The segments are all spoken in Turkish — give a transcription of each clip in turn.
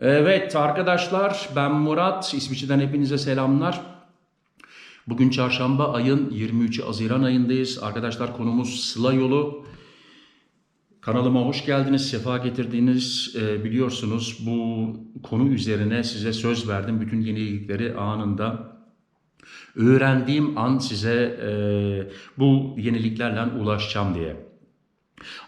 Evet arkadaşlar ben Murat. İsviçre'den hepinize selamlar. Bugün çarşamba ayın 23 Haziran ayındayız. Arkadaşlar konumuz Sıla Yolu. Kanalıma hoş geldiniz, sefa getirdiniz. Ee, biliyorsunuz bu konu üzerine size söz verdim. Bütün yenilikleri anında öğrendiğim an size e, bu yeniliklerle ulaşacağım diye.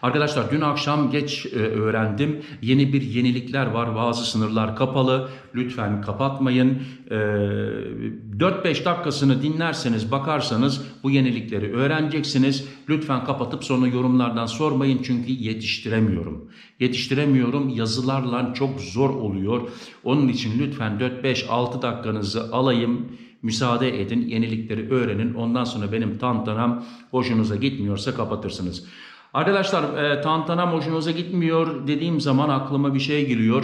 Arkadaşlar dün akşam geç e, öğrendim. Yeni bir yenilikler var. Bazı sınırlar kapalı. Lütfen kapatmayın. E, 4-5 dakikasını dinlerseniz, bakarsanız bu yenilikleri öğreneceksiniz. Lütfen kapatıp sonra yorumlardan sormayın çünkü yetiştiremiyorum. Yetiştiremiyorum. Yazılarla çok zor oluyor. Onun için lütfen 4-5-6 dakikanızı alayım. Müsaade edin, yenilikleri öğrenin. Ondan sonra benim tantanam hoşunuza gitmiyorsa kapatırsınız. Arkadaşlar e, tantanam hoşunuza gitmiyor dediğim zaman aklıma bir şey geliyor.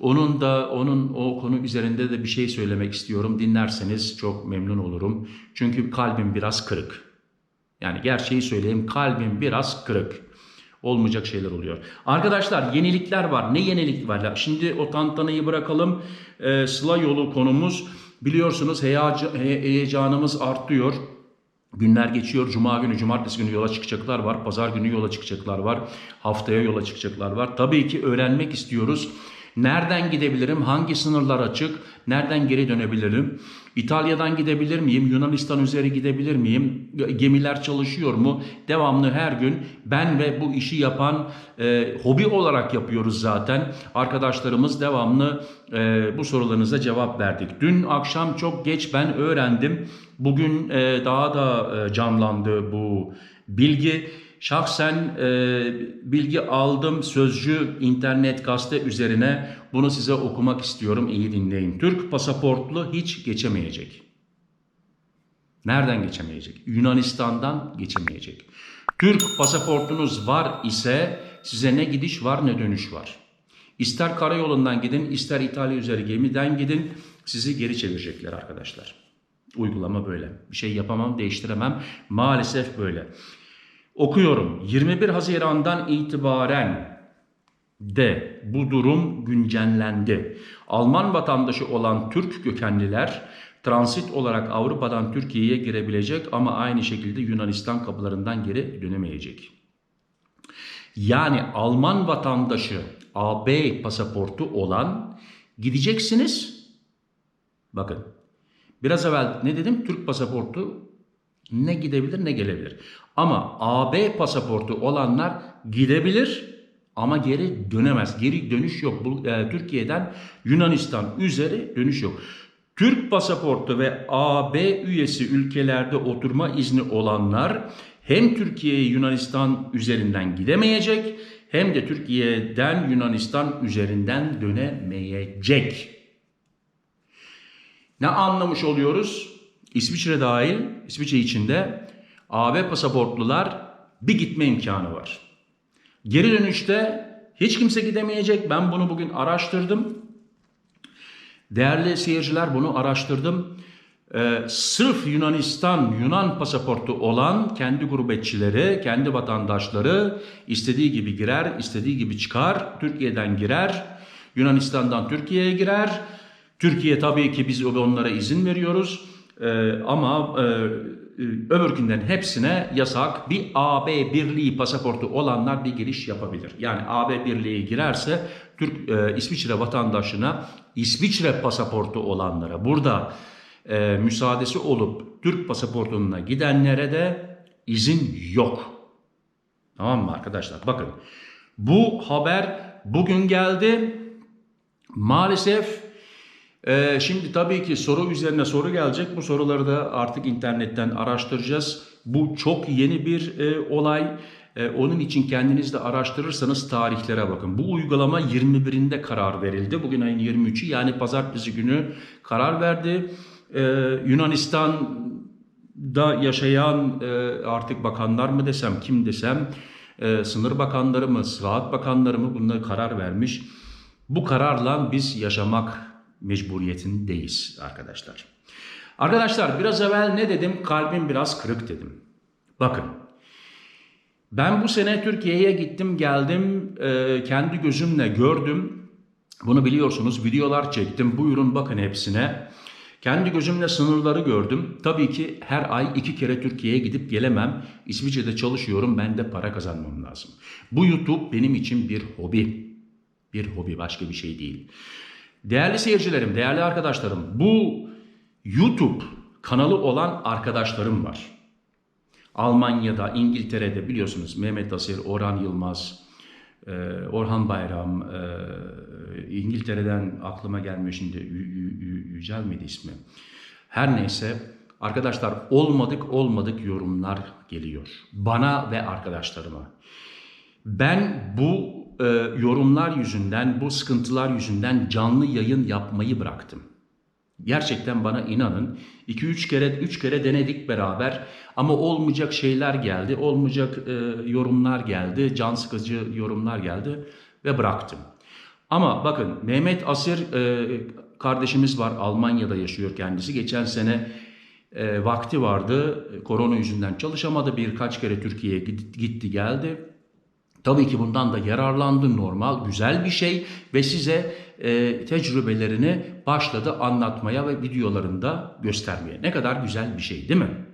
Onun da onun o konu üzerinde de bir şey söylemek istiyorum. Dinlerseniz çok memnun olurum. Çünkü kalbim biraz kırık. Yani gerçeği söyleyeyim kalbim biraz kırık. Olmayacak şeyler oluyor. Arkadaşlar yenilikler var. Ne yenilik var? Şimdi o tantanayı bırakalım. E, Sıla yolu konumuz. Biliyorsunuz heyeca- he- heyecanımız artıyor. Günler geçiyor. Cuma günü, cumartesi günü yola çıkacaklar var. Pazar günü yola çıkacaklar var. Haftaya yola çıkacaklar var. Tabii ki öğrenmek istiyoruz. Nereden gidebilirim? Hangi sınırlar açık? Nereden geri dönebilirim? İtalya'dan gidebilir miyim? Yunanistan üzeri gidebilir miyim? Gemiler çalışıyor mu? Devamlı her gün ben ve bu işi yapan e, hobi olarak yapıyoruz zaten. Arkadaşlarımız devamlı e, bu sorularınıza cevap verdik. Dün akşam çok geç ben öğrendim. Bugün e, daha da e, canlandı bu bilgi. Şahsen e, bilgi aldım sözcü internet gazete üzerine bunu size okumak istiyorum iyi dinleyin. Türk pasaportlu hiç geçemeyecek. Nereden geçemeyecek? Yunanistan'dan geçemeyecek. Türk pasaportunuz var ise size ne gidiş var ne dönüş var. İster karayolundan gidin ister İtalya üzeri gemiden gidin sizi geri çevirecekler arkadaşlar. Uygulama böyle. Bir şey yapamam, değiştiremem. Maalesef böyle. Okuyorum. 21 Haziran'dan itibaren de bu durum güncellendi. Alman vatandaşı olan Türk kökenliler transit olarak Avrupa'dan Türkiye'ye girebilecek ama aynı şekilde Yunanistan kapılarından geri dönemeyecek. Yani Alman vatandaşı AB pasaportu olan gideceksiniz. Bakın biraz evvel ne dedim? Türk pasaportu ne gidebilir ne gelebilir. Ama AB pasaportu olanlar gidebilir ama geri dönemez. Geri dönüş yok. E, Türkiye'den Yunanistan üzeri dönüş yok. Türk pasaportu ve AB üyesi ülkelerde oturma izni olanlar hem Türkiye'ye Yunanistan üzerinden gidemeyecek hem de Türkiye'den Yunanistan üzerinden dönemeyecek. Ne anlamış oluyoruz? İsviçre dahil, İsviçre içinde AB pasaportlular bir gitme imkanı var. Geri dönüşte hiç kimse gidemeyecek. Ben bunu bugün araştırdım. Değerli seyirciler bunu araştırdım. Ee, sırf Yunanistan, Yunan pasaportu olan kendi gurbetçileri, kendi vatandaşları istediği gibi girer, istediği gibi çıkar. Türkiye'den girer, Yunanistan'dan Türkiye'ye girer. Türkiye tabii ki biz onlara izin veriyoruz. Ee, ama e, öbürkünden hepsine yasak. Bir AB birliği pasaportu olanlar bir giriş yapabilir. Yani AB birliği girerse Türk e, İsviçre vatandaşına İsviçre pasaportu olanlara burada e, müsaadesi olup Türk pasaportununa gidenlere de izin yok. Tamam mı arkadaşlar? Bakın bu haber bugün geldi. Maalesef ee, şimdi tabii ki soru üzerine soru gelecek. Bu soruları da artık internetten araştıracağız. Bu çok yeni bir e, olay. E, onun için kendiniz de araştırırsanız tarihlere bakın. Bu uygulama 21'inde karar verildi. Bugün ayın 23'ü yani pazartesi günü karar verdi. E, Yunanistan'da yaşayan e, artık bakanlar mı desem kim desem e, sınır bakanları mı sıhhat bakanları mı bunlara karar vermiş. Bu kararla biz yaşamak mecburiyetindeyiz arkadaşlar. Arkadaşlar biraz evvel ne dedim? Kalbim biraz kırık dedim. Bakın ben bu sene Türkiye'ye gittim geldim e, kendi gözümle gördüm. Bunu biliyorsunuz videolar çektim. Buyurun bakın hepsine. Kendi gözümle sınırları gördüm. Tabii ki her ay iki kere Türkiye'ye gidip gelemem. İsviçre'de çalışıyorum. Ben de para kazanmam lazım. Bu YouTube benim için bir hobi. Bir hobi başka bir şey değil. Değerli seyircilerim, değerli arkadaşlarım, bu YouTube kanalı olan arkadaşlarım var. Almanya'da, İngiltere'de biliyorsunuz Mehmet Asir, Orhan Yılmaz, e, Orhan Bayram, e, İngiltere'den aklıma gelmiyor şimdi Yü- Yü- Yü- Yücel miydi ismi? Her neyse arkadaşlar olmadık olmadık yorumlar geliyor. Bana ve arkadaşlarıma. Ben bu e, yorumlar yüzünden, bu sıkıntılar yüzünden canlı yayın yapmayı bıraktım. Gerçekten bana inanın 2-3 kere 3 kere denedik beraber ama olmayacak şeyler geldi, olmayacak e, yorumlar geldi, can sıkıcı yorumlar geldi ve bıraktım. Ama bakın Mehmet Asir e, kardeşimiz var Almanya'da yaşıyor kendisi. Geçen sene e, vakti vardı korona yüzünden çalışamadı birkaç kere Türkiye'ye gitti geldi. Tabii ki bundan da yararlandı normal, güzel bir şey ve size e, tecrübelerini başladı anlatmaya ve videolarında göstermeye. Ne kadar güzel bir şey değil mi?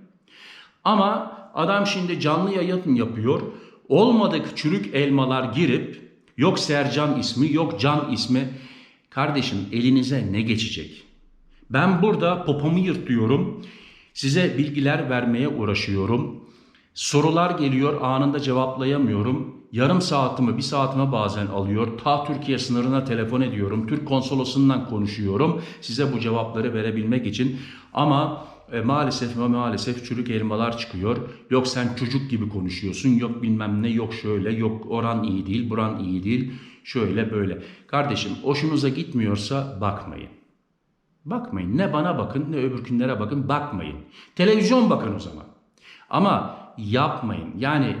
Ama adam şimdi canlı yayın yapıyor. Olmadık çürük elmalar girip yok Sercan ismi, yok Can ismi. Kardeşim elinize ne geçecek? Ben burada popomu yırtıyorum. Size bilgiler vermeye uğraşıyorum. Sorular geliyor anında cevaplayamıyorum. Yarım saatimi bir saatime bazen alıyor. Ta Türkiye sınırına telefon ediyorum. Türk konsolosundan konuşuyorum. Size bu cevapları verebilmek için. Ama e, maalesef ve maalesef çürük elmalar çıkıyor. Yok sen çocuk gibi konuşuyorsun. Yok bilmem ne yok şöyle. Yok oran iyi değil buran iyi değil. Şöyle böyle. Kardeşim hoşunuza gitmiyorsa bakmayın. Bakmayın. Ne bana bakın ne öbürkünlere bakın. Bakmayın. Televizyon bakın o zaman. Ama yapmayın. Yani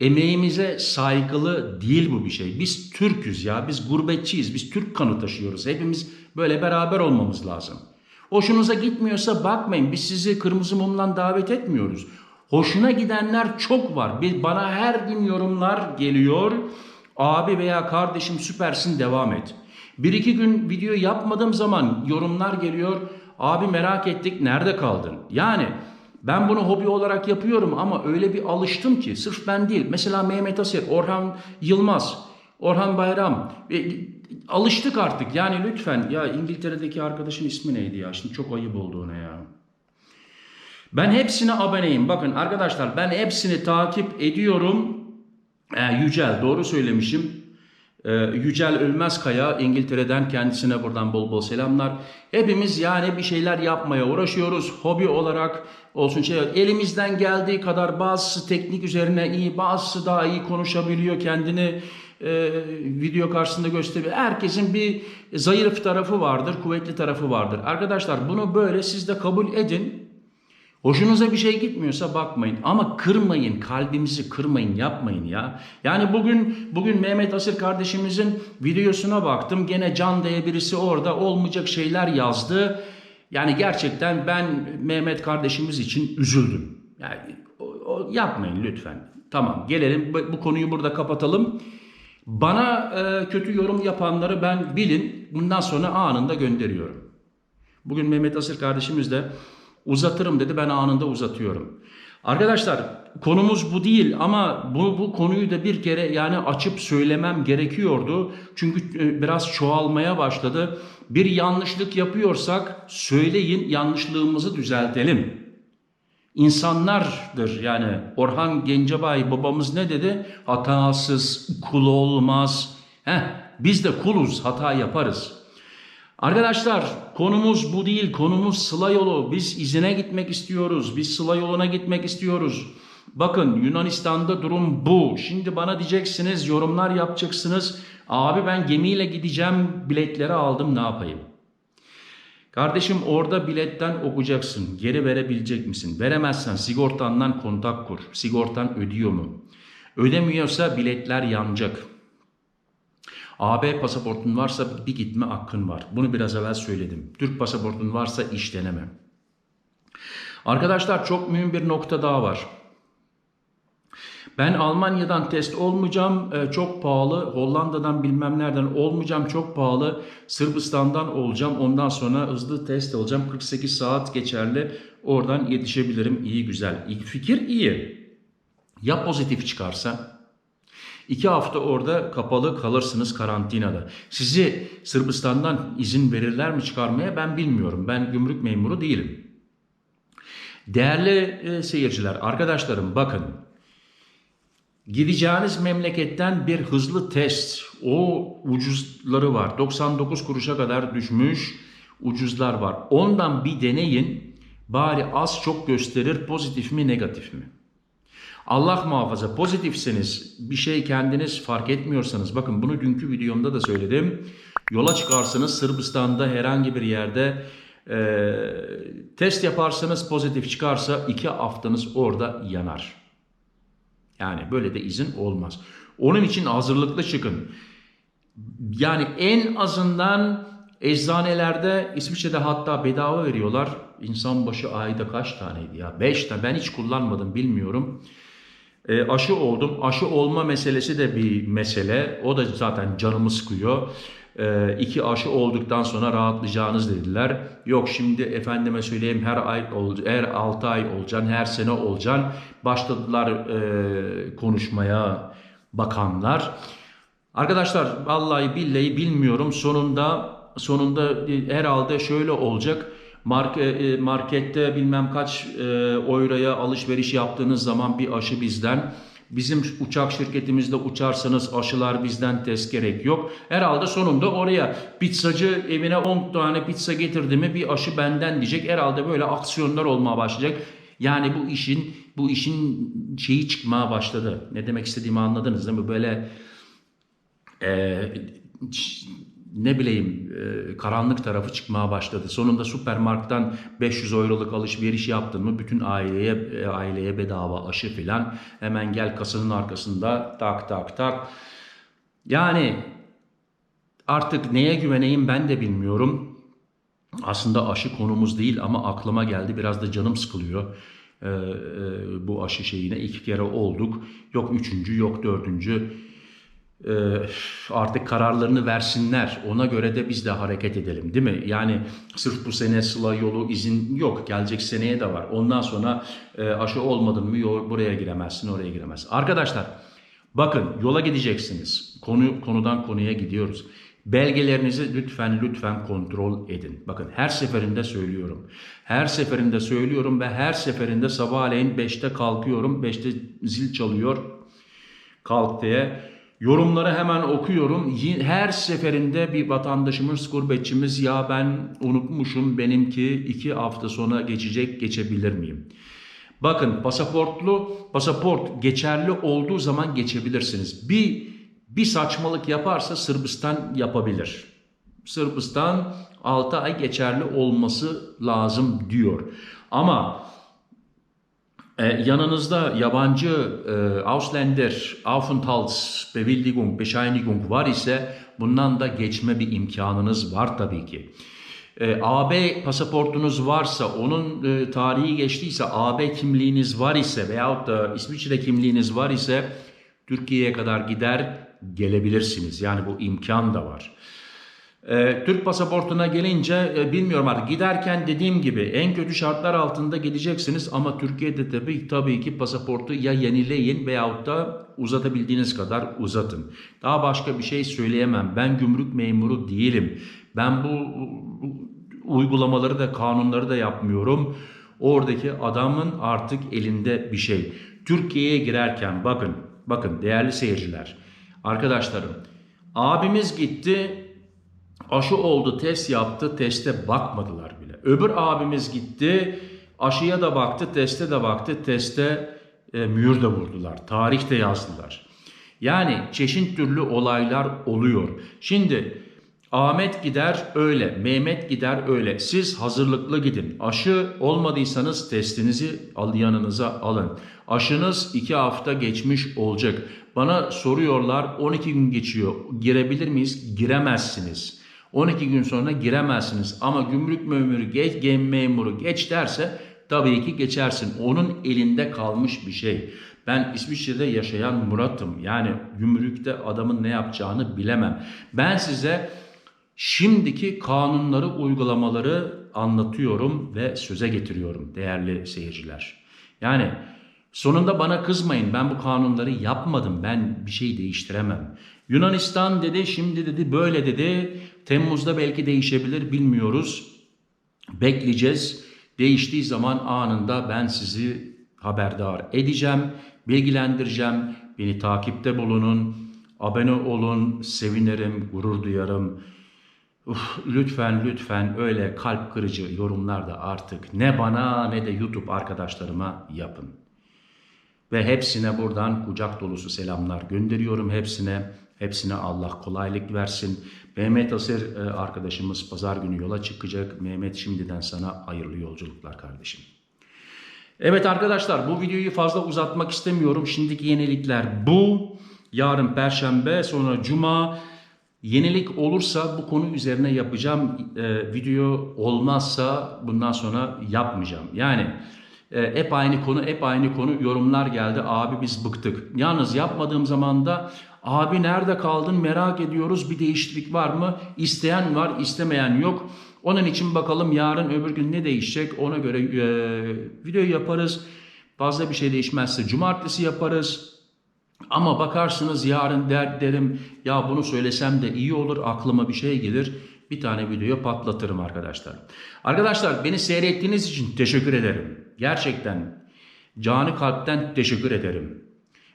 emeğimize saygılı değil bu bir şey. Biz Türk'üz ya. Biz gurbetçiyiz. Biz Türk kanı taşıyoruz. Hepimiz böyle beraber olmamız lazım. Hoşunuza gitmiyorsa bakmayın. Biz sizi kırmızı mumdan davet etmiyoruz. Hoşuna gidenler çok var. Bir, bana her gün yorumlar geliyor. Abi veya kardeşim süpersin devam et. Bir iki gün video yapmadığım zaman yorumlar geliyor. Abi merak ettik nerede kaldın? Yani ben bunu hobi olarak yapıyorum ama öyle bir alıştım ki sırf ben değil. Mesela Mehmet Asir, Orhan Yılmaz, Orhan Bayram. E, alıştık artık yani lütfen. Ya İngiltere'deki arkadaşın ismi neydi ya? Şimdi çok ayıp oldu ona ya. Ben hepsine aboneyim. Bakın arkadaşlar ben hepsini takip ediyorum. Ee, Yücel doğru söylemişim. Ee, Yücel Ölmezkaya İngiltere'den kendisine buradan bol bol selamlar. Hepimiz yani bir şeyler yapmaya uğraşıyoruz. Hobi olarak olsun şey elimizden geldiği kadar bazısı teknik üzerine iyi bazısı daha iyi konuşabiliyor kendini e, video karşısında gösteriyor. Herkesin bir zayıf tarafı vardır, kuvvetli tarafı vardır. Arkadaşlar bunu böyle siz de kabul edin. Hoşunuza bir şey gitmiyorsa bakmayın ama kırmayın, kalbimizi kırmayın, yapmayın ya. Yani bugün bugün Mehmet Asır kardeşimizin videosuna baktım. Gene Can diye birisi orada olmayacak şeyler yazdı. Yani gerçekten ben Mehmet kardeşimiz için üzüldüm. Yani o, o, yapmayın lütfen. Tamam gelelim bu, bu konuyu burada kapatalım. Bana e, kötü yorum yapanları ben bilin bundan sonra anında gönderiyorum. Bugün Mehmet Asır kardeşimiz de uzatırım dedi ben anında uzatıyorum. Arkadaşlar konumuz bu değil ama bu, bu konuyu da bir kere yani açıp söylemem gerekiyordu. Çünkü e, biraz çoğalmaya başladı. Bir yanlışlık yapıyorsak söyleyin yanlışlığımızı düzeltelim. İnsanlardır yani Orhan Gencebay babamız ne dedi? Hatasız kul olmaz. Heh, biz de kuluz hata yaparız. Arkadaşlar konumuz bu değil. Konumuz Sıla yolu. Biz izine gitmek istiyoruz. Biz Sıla yoluna gitmek istiyoruz. Bakın Yunanistan'da durum bu. Şimdi bana diyeceksiniz, yorumlar yapacaksınız. Abi ben gemiyle gideceğim, biletleri aldım ne yapayım? Kardeşim orada biletten okuyacaksın. Geri verebilecek misin? Veremezsen sigortandan kontak kur. Sigortan ödüyor mu? Ödemiyorsa biletler yanacak. AB pasaportun varsa bir gitme hakkın var. Bunu biraz evvel söyledim. Türk pasaportun varsa iş deneme. Arkadaşlar çok mühim bir nokta daha var. Ben Almanya'dan test olmayacağım. e, çok pahalı. Hollanda'dan bilmem nereden olmayacağım. Çok pahalı. Sırbistan'dan olacağım. Ondan sonra hızlı test alacağım. 48 saat geçerli. Oradan yetişebilirim. İyi güzel. İlk fikir iyi. Ya pozitif çıkarsa? İki hafta orada kapalı kalırsınız karantinada. Sizi Sırbistan'dan izin verirler mi çıkarmaya ben bilmiyorum. Ben gümrük memuru değilim. Değerli e, seyirciler, arkadaşlarım bakın. Gideceğiniz memleketten bir hızlı test, o ucuzları var. 99 kuruşa kadar düşmüş ucuzlar var. Ondan bir deneyin. Bari az çok gösterir pozitif mi negatif mi? Allah muhafaza pozitifseniz bir şey kendiniz fark etmiyorsanız bakın bunu dünkü videomda da söyledim. Yola çıkarsınız Sırbistan'da herhangi bir yerde e, test yaparsanız pozitif çıkarsa iki haftanız orada yanar. Yani böyle de izin olmaz. Onun için hazırlıklı çıkın. Yani en azından eczanelerde İsviçre'de hatta bedava veriyorlar. İnsan başı ayda kaç taneydi ya? 5 tane. Ben hiç kullanmadım bilmiyorum. E, aşı oldum. Aşı olma meselesi de bir mesele. O da zaten canımı sıkıyor. E, iki aşı olduktan sonra rahatlayacağınız dediler. Yok şimdi efendime söyleyeyim her ay her 6 ay olacaksın, her sene olacaksın. Başladılar e, konuşmaya bakanlar. Arkadaşlar vallahi billahi bilmiyorum. Sonunda sonunda herhalde şöyle olacak. Mark, markette bilmem kaç e, alışveriş yaptığınız zaman bir aşı bizden. Bizim uçak şirketimizde uçarsanız aşılar bizden test gerek yok. Herhalde sonunda oraya pizzacı evine 10 tane pizza getirdi mi bir aşı benden diyecek. Herhalde böyle aksiyonlar olmaya başlayacak. Yani bu işin bu işin şeyi çıkmaya başladı. Ne demek istediğimi anladınız değil mi? Böyle e, ne bileyim e, karanlık tarafı çıkmaya başladı. Sonunda süpermarkettan 500 euroluk alışveriş yaptın mı bütün aileye e, aileye bedava aşı filan hemen gel kasanın arkasında tak tak tak. Yani artık neye güveneyim ben de bilmiyorum. Aslında aşı konumuz değil ama aklıma geldi biraz da canım sıkılıyor. Ee, bu aşı şeyine iki kere olduk. Yok üçüncü yok dördüncü artık kararlarını versinler. Ona göre de biz de hareket edelim değil mi? Yani sırf bu sene sıla yolu izin yok. Gelecek seneye de var. Ondan sonra e, aşı olmadın mı buraya giremezsin oraya giremezsin. Arkadaşlar bakın yola gideceksiniz. Konu Konudan konuya gidiyoruz. Belgelerinizi lütfen lütfen kontrol edin. Bakın her seferinde söylüyorum. Her seferinde söylüyorum ve her seferinde sabahleyin 5'te kalkıyorum. 5'te zil çalıyor. Kalk diye. Yorumları hemen okuyorum. Her seferinde bir vatandaşımız, gurbetçimiz ya ben unutmuşum benimki iki hafta sonra geçecek geçebilir miyim? Bakın pasaportlu, pasaport geçerli olduğu zaman geçebilirsiniz. Bir, bir saçmalık yaparsa Sırbistan yapabilir. Sırbistan 6 ay geçerli olması lazım diyor. Ama yanınızda yabancı e, Ausländer Aufenthaltsbewilligung, Bescheinigung var ise bundan da geçme bir imkanınız var tabii ki. E, AB pasaportunuz varsa, onun e, tarihi geçtiyse, AB kimliğiniz var ise veyahut da İsviçre kimliğiniz var ise Türkiye'ye kadar gider gelebilirsiniz. Yani bu imkan da var. Ee, Türk pasaportuna gelince e, bilmiyorum artık giderken dediğim gibi en kötü şartlar altında gideceksiniz ama Türkiye'de tabii, tabii ki pasaportu ya yenileyin veyahut da uzatabildiğiniz kadar uzatın. Daha başka bir şey söyleyemem. Ben gümrük memuru değilim. Ben bu, bu uygulamaları da kanunları da yapmıyorum. Oradaki adamın artık elinde bir şey. Türkiye'ye girerken bakın bakın değerli seyirciler arkadaşlarım abimiz gitti Aşı oldu, test yaptı, teste bakmadılar bile. Öbür abimiz gitti, aşıya da baktı, teste de baktı, teste e, mühür de vurdular, tarih de yazdılar. Yani çeşit türlü olaylar oluyor. Şimdi Ahmet gider öyle, Mehmet gider öyle. Siz hazırlıklı gidin. Aşı olmadıysanız testinizi al yanınıza alın. Aşınız 2 hafta geçmiş olacak. Bana soruyorlar 12 gün geçiyor. Girebilir miyiz? Giremezsiniz. 12 gün sonra giremezsiniz. Ama gümrük memuru geç, gem memuru geç derse tabii ki geçersin. Onun elinde kalmış bir şey. Ben İsviçre'de yaşayan Murat'ım. Yani gümrükte adamın ne yapacağını bilemem. Ben size şimdiki kanunları, uygulamaları anlatıyorum ve söze getiriyorum değerli seyirciler. Yani sonunda bana kızmayın ben bu kanunları yapmadım ben bir şey değiştiremem. Yunanistan dedi şimdi dedi böyle dedi Temmuz'da belki değişebilir bilmiyoruz. Bekleyeceğiz. Değiştiği zaman anında ben sizi haberdar edeceğim, bilgilendireceğim. Beni takipte bulunun, abone olun, sevinirim, gurur duyarım. Uf, lütfen lütfen öyle kalp kırıcı yorumlar da artık ne bana ne de YouTube arkadaşlarıma yapın. Ve hepsine buradan kucak dolusu selamlar gönderiyorum hepsine. Hepsine Allah kolaylık versin. Mehmet Asır e, arkadaşımız pazar günü yola çıkacak. Mehmet şimdiden sana hayırlı yolculuklar kardeşim. Evet arkadaşlar bu videoyu fazla uzatmak istemiyorum. Şimdiki yenilikler bu. Yarın perşembe sonra cuma. Yenilik olursa bu konu üzerine yapacağım. Ee, video olmazsa bundan sonra yapmayacağım. Yani e, hep aynı konu, hep aynı konu yorumlar geldi. Abi biz bıktık. Yalnız yapmadığım zaman da abi nerede kaldın merak ediyoruz. Bir değişiklik var mı? İsteyen var, istemeyen yok. Onun için bakalım yarın öbür gün ne değişecek ona göre e, video yaparız. Fazla bir şey değişmezse cumartesi yaparız. Ama bakarsınız yarın der, derim ya bunu söylesem de iyi olur aklıma bir şey gelir. Bir tane video patlatırım arkadaşlar. Arkadaşlar beni seyrettiğiniz için teşekkür ederim. Gerçekten canı kalpten teşekkür ederim.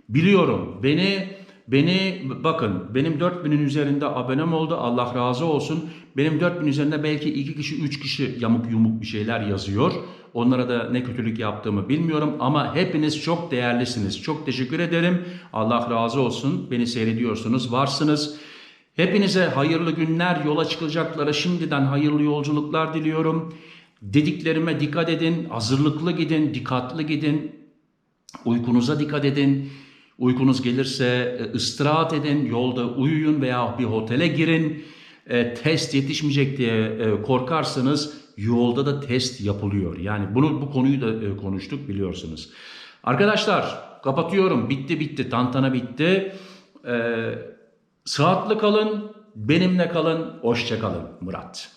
Biliyorum beni beni bakın benim 4000'in üzerinde abonem oldu. Allah razı olsun. Benim 4000 üzerinde belki 2 kişi 3 kişi yamuk yumuk bir şeyler yazıyor. Onlara da ne kötülük yaptığımı bilmiyorum ama hepiniz çok değerlisiniz. Çok teşekkür ederim. Allah razı olsun. Beni seyrediyorsunuz, varsınız. Hepinize hayırlı günler, yola çıkacaklara şimdiden hayırlı yolculuklar diliyorum. Dediklerime dikkat edin, hazırlıklı gidin, dikkatli gidin. Uykunuza dikkat edin. Uykunuz gelirse e, istirahat edin, yolda uyuyun veya bir otele girin. E, test yetişmeyecek diye e, korkarsanız yolda da test yapılıyor. Yani bunu bu konuyu da e, konuştuk biliyorsunuz. Arkadaşlar kapatıyorum. Bitti bitti. Tantana bitti. E, sıhhatli kalın. Benimle kalın. Hoşça kalın. Murat.